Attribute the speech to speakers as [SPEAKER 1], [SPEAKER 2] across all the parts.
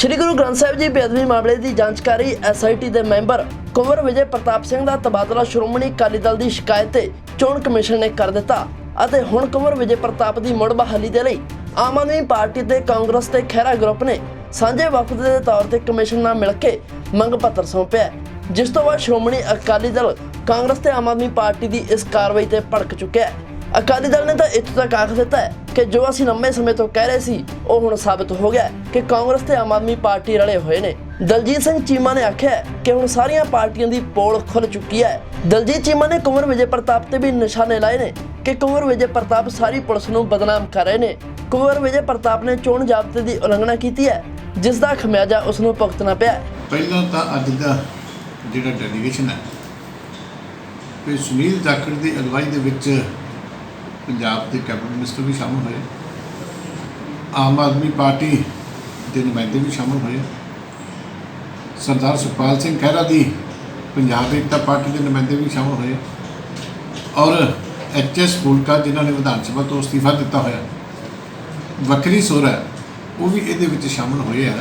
[SPEAKER 1] ਸ਼੍ਰੀ ਗੁਰੂ ਗ੍ਰੰਥ ਸਾਹਿਬ ਜੀ ਬੇਅਦਬੀ ਮਾਮਲੇ ਦੀ ਜਾਂਚਕਾਰੀ ਐਸਆਈਟੀ ਦੇ ਮੈਂਬਰ ਕੁੰਵਰ ਵਿਜੇ ਪ੍ਰਤਾਪ ਸਿੰਘ ਦਾ ਤਬਾਦਲਾ ਸ਼੍ਰੋਮਣੀ ਅਕਾਲੀ ਦਲ ਦੀ ਸ਼ਿਕਾਇਤ ਤੇ ਚੋਣ ਕਮਿਸ਼ਨ ਨੇ ਕਰ ਦਿੱਤਾ ਅਤੇ ਹੁਣ ਕੁੰਵਰ ਵਿਜੇ ਪ੍ਰਤਾਪ ਦੀ ਮੁੜ ਬਹਾਲੀ ਦੇ ਲਈ ਆਮ ਆਦਮੀ ਪਾਰਟੀ ਤੇ ਕਾਂਗਰਸ ਤੇ ਖਹਿਰਾ ਗਰੁੱਪ ਨੇ ਸਾਂਝੇ ਵਫਦ ਦੇ ਤੌਰ ਤੇ ਕਮਿਸ਼ਨ ਨਾਲ ਮਿਲ ਕੇ ਮੰਗ ਪੱਤਰ ਸੌਂਪਿਆ ਜਿਸ ਤੋਂ ਬਾਅਦ ਸ਼੍ਰੋਮਣੀ ਅਕਾਲੀ ਦਲ ਕਾਂਗਰਸ ਤੇ ਆਮ ਆਦਮੀ ਪਾਰਟੀ ਦੀ ਇਸ ਕਾਰਵਾਈ ਤੇ ਭੜਕ ਚੁੱਕਿਆ ਹੈ। ਅਕਾਲੀ ਦਲ ਨੇ ਤਾਂ ਇੱਥੋਂ ਤੱਕ ਆਖ ਦਿੱਤਾ ਕਿ ਜੋ ਅਸੀਂ ਲੰਮੇ ਸਮੇਂ ਤੋਂ ਕਹਿ ਰਹੇ ਸੀ, ਉਹ ਹੁਣ ਸਾਬਤ ਹੋ ਗਿਆ ਕਿ ਕਾਂਗਰਸ ਤੇ ਆਮ ਆਦਮੀ ਪਾਰਟੀ ਰਲੇ ਹੋਏ ਨੇ। ਦਲਜੀਤ ਸਿੰਘ ਚੀਮਾ ਨੇ ਆਖਿਆ ਕਿ ਹੁਣ ਸਾਰੀਆਂ ਪਾਰਟੀਆਂ ਦੀ ਪੋਲ ਖੁੱਲ ਚੁੱਕੀ ਹੈ। ਦਲਜੀਤ ਚੀਮਾ ਨੇ ਕੁੰਵਰ ਵਿਜੇ ਪ੍ਰਤਾਪ ਤੇ ਵੀ ਨਿਸ਼ਾਨੇ ਲਾਏ ਨੇ ਕਿ ਕੁੰਵਰ ਵਿਜੇ ਪ੍ਰਤਾਪ ਸਾਰੀ ਪੁਲਿਸ ਨੂੰ ਬਦਨਾਮ ਕਰ ਰਹੇ ਨੇ। ਕੁੰਵਰ ਵਿਜੇ ਪ੍ਰਤਾਪ ਨੇ ਚੋਣ ਜ਼ਾਬਤੇ ਦੀ ਉਲੰਘਣਾ ਕੀਤੀ ਹੈ, ਜਿਸ ਦਾ ਖਮਿਆਜਾ ਉਸ ਨੂੰ ਭੁਗਤਣਾ ਪਿਆ
[SPEAKER 2] ਪਹਿਲਾਂ ਤਾਂ ਅੱਜ ਦਾ ਜਿਹੜਾ ਡੈਲੀਗੇਸ਼ਨ ਹੈ, ਤੇ ਸੁਨੀਲ ਜਾਖੜ ਦੀ ਅਗਵਾਈ ਦੇ ਵਿੱਚ ਪੰਜਾਬ ਦੇ ਕੈਬਨਿਟ ਮਿਨਿਸਟਰ ਵੀ ਸ਼ਾਮਲ ਹੋਏ। ਆਮ ਆਦਮੀ ਪਾਰਟੀ ਦੇ ਨੁਮਾਇੰਦੇ ਵੀ ਸ਼ਾਮਲ ਹੋਏ। ਸਰਦਾਰ ਸੁਖਪਾਲ ਸਿੰਘ ਖਹਿਰਾ ਦੀ ਪੰਜਾਬ ਏਕਤਾ ਪਾਰਟੀ ਦੇ ਨੁਮਾਇੰਦੇ ਵੀ ਸ਼ਾਮਲ ਹੋਏ। ਔਰ ਐਚਐਸ ਫੂਲਕਾ ਜਿਨ੍ਹਾਂ ਨੇ ਵਿਧਾਨ ਸਭਾ ਤੋਂ ਅਸਤੀਫਾ ਦਿੱਤਾ ਹੋਇਆ। ਵੱਖਰੀ ਸੁਰ ਹੈ, ਉਹ ਵੀ ਇਹਦੇ ਵਿੱਚ ਸ਼ਾਮਲ ਹੋਏ ਆ।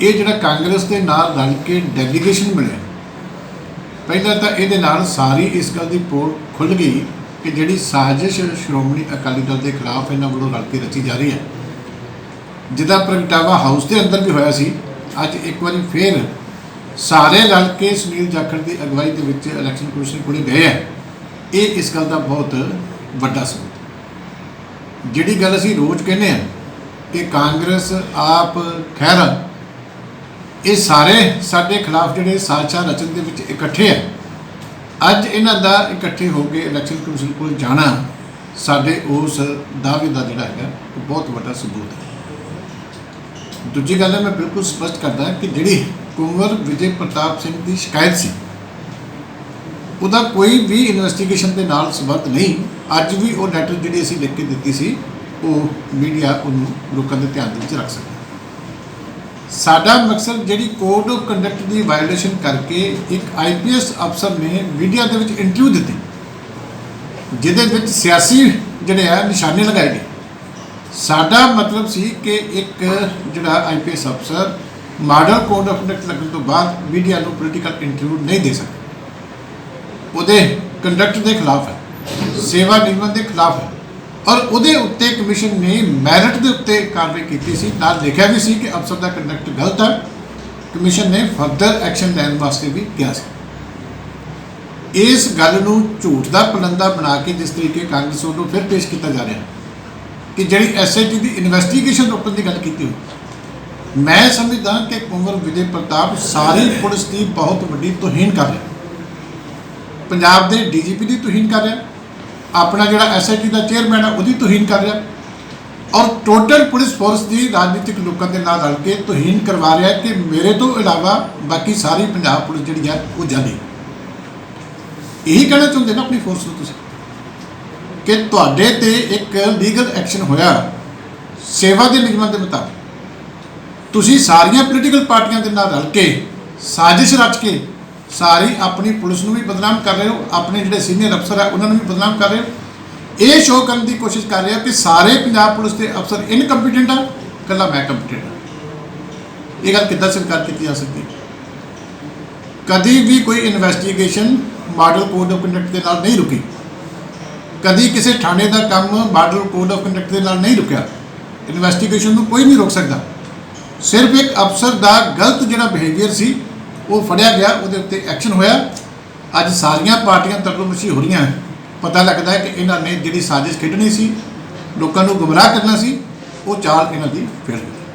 [SPEAKER 2] ਇਹ ਜਿਹੜਾ ਕਾਂਗਰਸ ਦੇ ਨਾਲ ਰਲ ਕੇ ਡੈਲੀਗੇਸ਼ਨ ਮਿਲਿਆ। ਪਹਿਲਾਂ ਤਾਂ ਇਹਦੇ ਨਾਲ ਸਾਰੀ ਇਸ ਗੱਲ ਦੀ ਪੋਲ ਖੁੱਲ ਗਈ ਕਿ ਜਿਹੜੀ ਸਾਜ਼ਿਸ਼ ਸ਼੍ਰੋਮਣੀ ਅਕਾਲੀ ਦਲ ਦੇ ਖਿਲਾਫ ਇਹਨਾਂ ਵੱਲੋਂ ਰਲ ਕੇ ਰਚੀ ਜਾ ਰਹੀ ਹੈ। ਜਿਹਦਾ ਪ੍ਰਗਟਾਵਾ ਹਾਊਸ ਦੇ ਅੰਦਰ ਵੀ ਹੋਇਆ ਸੀ, ਅੱਜ ਇੱਕ ਵਾਰੀ ਫੇਰ ਸਾਰੇ ਰਲ ਕੇ ਸੁਨੀਲ ਜਾਖੜ ਦੀ ਅਗਵਾਈ ਦੇ ਵਿੱਚ ਇਲੈਕਸ਼ਨ ਕਮਿਸ਼ਨ ਕੋਲੇ ਗਏ ਹੈ। ਇਹ ਇਸ ਗੱਲ ਦਾ ਬਹੁਤ ਵੱਡਾ ਸਬੂਤ ਜਿਹੜੀ ਗੱਲ ਅਸੀਂ ਰੋਜ਼ ਕਹਿੰਦੇ ਆ ਕਿ ਕਾਂਗਰਸ ਆਪ ਖੈਰ ਇਹ ਸਾਰੇ ਸਾਡੇ ਖਿਲਾਫ ਜਿਹੜੇ ਸਾਜ਼ਿਸ਼ਾਂ ਰਚਨ ਦੇ ਵਿੱਚ ਇਕੱਠੇ ਆ। ਅੱਜ ਇਹਨਾਂ ਦਾ ਇਕੱਠੇ ਹੋ ਕੇ ਇਲੈਕਸ਼ਨ ਕਮਿਸ਼ਨ ਕੋਲ ਜਾਣਾ ਸਾਡੇ ਉਸ ਦਾਅਵੇ ਦਾ ਜਿਹੜਾ ਹੈਗਾ, ਉਹ ਬਹੁਤ ਵੱਡਾ ਸਬੂਤ ਹੈ। ਦੂਜੀ ਗੱਲ ਹੈ, ਮੈਂ ਬਿਲਕੁਲ ਸਪਸ਼ਟ ਕਰਦਾ ਕਿ ਜਿਹੜੀ ਕੁੰਵਰ ਵਿਜੇ ਪ੍ਰਤਾਪ ਸਿੰਘ ਦੀ ਸ਼ਿਕਾਇਤ ਸੀ, ਉਹਦਾ ਕੋਈ ਵੀ ਇਨਵੈਸਟੀਗੇਸ਼ਨ ਦੇ ਨਾਲ ਸੰਬੰਧ ਨਹੀਂ। ਅੱਜ ਵੀ ਉਹ ਲੈਟਰ ਜਿਹੜੀ ਅਸੀਂ ਲਿਖ ਕੇ ਦਿੱਤੀ ਸੀ, ਉਹ ਮੀਡੀਆ ਉਹਨੂੰ ਲੋਕਾਂ ਦੇ ਧਿਆਨ ਦੇ ਵਿੱਚ ਰੱਖ ਸਕਦਾ ਸਾਡਾ ਮਕਸਦ ਜਿਹੜੀ ਕੋਡ ਆਫ ਕੰਡਕਟ ਦੀ ਵਾਇਓਲੇਸ਼ਨ ਕਰਕੇ ਇੱਕ ਆਈਪੀਐਸ ਅਫਸਰ ਨੇ ਮੀਡੀਆ ਦੇ ਵਿੱਚ ਇੰਟਰਵਿਊ ਦਿੱਤੀ, ਜਿਹਦੇ ਵਿੱਚ ਸਿਆਸੀ ਜਿਹੜੇ ਆ ਨਿਸ਼ਾਨੇ ਲਗਾਏ ਗਏ। ਸਾਡਾ ਮਤਲਬ ਸੀ ਕਿ ਇੱਕ ਜਿਹੜਾ ਆਈਪੀਐਸ ਅਫਸਰ ਮਾਡਲ ਕੋਡ ਆਫ ਕੰਡਕਟ ਲੱਗਣ ਤੋਂ ਬਾਅਦ ਮੀਡੀਆ ਨੂੰ ਪੋਲੀਟੀਕਲ ਇੰਟਰਵਿਊ ਨਹੀਂ ਦੇ ਸਕਦਾ। ਉਹਦੇ ਕੰਡਕਟ ਦੇ ਖਿਲਾਫ ਹੈ, ਸੇਵਾ ਨਿਯਮਾਂ ਦੇ ਖਿਲਾਫ ਹੈ। ਔਰ ਉਹਦੇ ਉੱਤੇ ਕਮਿਸ਼ਨ ਨੇ ਮੈਰਿਟ ਦੇ ਉੱਤੇ ਕਾਰਵਾਈ ਕੀਤੀ ਸੀ। ਨਾਲ ਲਿਖਿਆ ਵੀ ਸੀ ਕਿ ਅਫਸਰ ਦਾ ਕੰਡਕਟ ਗਲਤ ਹੈ। ਕਮਿਸ਼ਨ ਨੇ ਫਰਦਰ ਐਕਸ਼ਨ ਲੈਣ ਵਾਸਤੇ ਵੀ ਕਿਹਾ ਸੀ। ਇਸ ਗੱਲ ਨੂੰ ਝੂਠ ਦਾ ਪਲੰਦਾ ਬਣਾ ਕੇ ਜਿਸ ਤਰੀਕੇ ਕਾਂਗਰਸ ਵੱਲੋਂ ਫਿਰ ਪੇਸ਼ ਕੀਤਾ ਜਾ ਰਿਹਾ ਕਿ ਜਿਹੜੀ ਐਸਆਈਟੀ ਦੀ ਇਨਵੈਸਟੀਗੇਸ਼ਨ ਰੋਕਣ ਦੀ ਗੱਲ ਕੀਤੀ ਹੋਈ। ਮੈਂ ਸਮਝਦਾ ਕਿ ਕੁੰਵਰ ਵਿਜੇ ਪ੍ਰਤਾਪ ਸਾਰੀ ਪੁਲਿਸ ਦੀ ਬਹੁਤ ਵੱਡੀ ਤੋਹੀਨ ਕਰ ਰਿਹਾ। ਪੰਜਾਬ ਦੇ ਡੀਜੀਪੀ ਦੀ ਤੋਹੀਨ ਕਰ ਰਿਹਾ। ਆਪਣਾ ਜਿਹੜਾ ਐਸਆਈਟੀ ਦਾ ਚੇਅਰਮੈਨ ਹੈ ਉਹਦੀ ਤੋਹੀਨ ਕਰ ਰਿਹਾ। ਔਰ ਟੋਟਲ ਪੁਲਿਸ ਫੋਰਸ ਦੀ ਰਾਜਨੀਤਿਕ ਲੋਕਾਂ ਦੇ ਨਾਲ ਰਲ ਕੇ ਤੋਹੀਨ ਕਰਵਾ ਰਿਹਾ ਕਿ ਮੇਰੇ ਤੋਂ ਇਲਾਵਾ ਬਾਕੀ ਸਾਰੀ ਪੰਜਾਬ ਪੁਲਿਸ ਜਿਹੜੀ ਹੈ ਉਹ ਜਾਲੀ ਇਹੀ ਕਹਿਣਾ ਚਾਹੁੰਦੇ ਨਾ ਆਪਣੀ ਫੋਰਸ ਨੂੰ ਤੁਸੀਂ, ਕਿ ਤੁਹਾਡੇ ਤੇ ਇੱਕ ਲੀਗਲ ਐਕਸ਼ਨ ਹੋਇਆ, ਸੇਵਾ ਦੇ ਨਿਯਮਾਂ ਦੇ ਮੁਤਾਬਕ। ਤੁਸੀਂ ਸਾਰੀਆਂ ਪੋਲੀਟੀਕਲ ਪਾਰਟੀਆਂ ਦੇ ਨਾਲ ਰਲ ਕੇ, ਸਾਜ਼ਿਸ਼ ਰਚ ਕੇ ਸਾਰੀ ਆਪਣੀ ਪੁਲਿਸ ਨੂੰ ਵੀ ਬਦਨਾਮ ਕਰ ਰਹੇ ਹੋ, ਆਪਣੇ ਜਿਹੜੇ ਸੀਨੀਅਰ ਅਫਸਰ ਆ, ਉਹਨਾਂ ਨੂੰ ਵੀ ਬਦਨਾਮ ਕਰ ਰਹੇ ਹੋ। ਇਹ ਸ਼ੋਅ ਕਰਨ ਦੀ ਕੋਸ਼ਿਸ਼ ਕਰ ਰਹੇ ਹੋ ਕਿ ਸਾਰੇ ਪੰਜਾਬ ਪੁਲਿਸ ਦੇ ਅਫਸਰ ਇਨਕੰਪੀਟੈਂਟ ਆ, ਇਕੱਲਾ ਮੈਂ ਕੰਪੀਟੈਂਟ ਆ। ਇਹ ਗੱਲ ਕਿੱਦਾਂ ਸਵੀਕਾਰ ਕੀਤੀ ਜਾ ਸਕਦੀ? ਕਦੀ ਵੀ ਕੋਈ investigation model code of conduct ਦੇ ਨਾਲ ਨਹੀਂ ਰੁਕੀ। ਕਦੀ ਕਿਸੇ ਥਾਣੇ ਦਾ ਕੰਮ ਮਾਡਲ ਕੋਡ ਆਫ ਕੰਡਕਟ ਦੇ ਨਾਲ ਨਹੀਂ ਰੁਕਿਆ। ਇਨਵੈਸਟੀਗੇਸ਼ਨ ਨੂੰ ਕੋਈ ਨਹੀਂ ਰੋਕ ਸਕਦਾ। ਸਿਰਫ ਇੱਕ ਅਫਸਰ ਦਾ ਗਲਤ ਜਿਹੜਾ ਬਿਹੇਵੀਅਰ ਸੀ ਉਹ ਫੜਿਆ ਗਿਆ, ਉਹਦੇ ਉੱਤੇ ਐਕਸ਼ਨ ਹੋਇਆ। ਅੱਜ ਸਾਰੀਆਂ ਪਾਰਟੀਆਂ ਤਰਲੋਮਸੀ ਹੋ ਰਹੀਆਂ ਪਤਾ ਲੱਗਦਾ ਹੈ ਕਿ ਇਹਨਾਂ ਨੇ ਜਿਹੜੀ ਸਾਜ਼ਿਸ਼ ਖੇਡਣੀ ਸੀ, ਲੋਕਾਂ ਨੂੰ ਗੁੰਮਰਾਹ ਕਰਨਾ ਸੀ, ਉਹ ਚਾਲ ਇਹਨਾਂ ਦੀ ਫੇਲ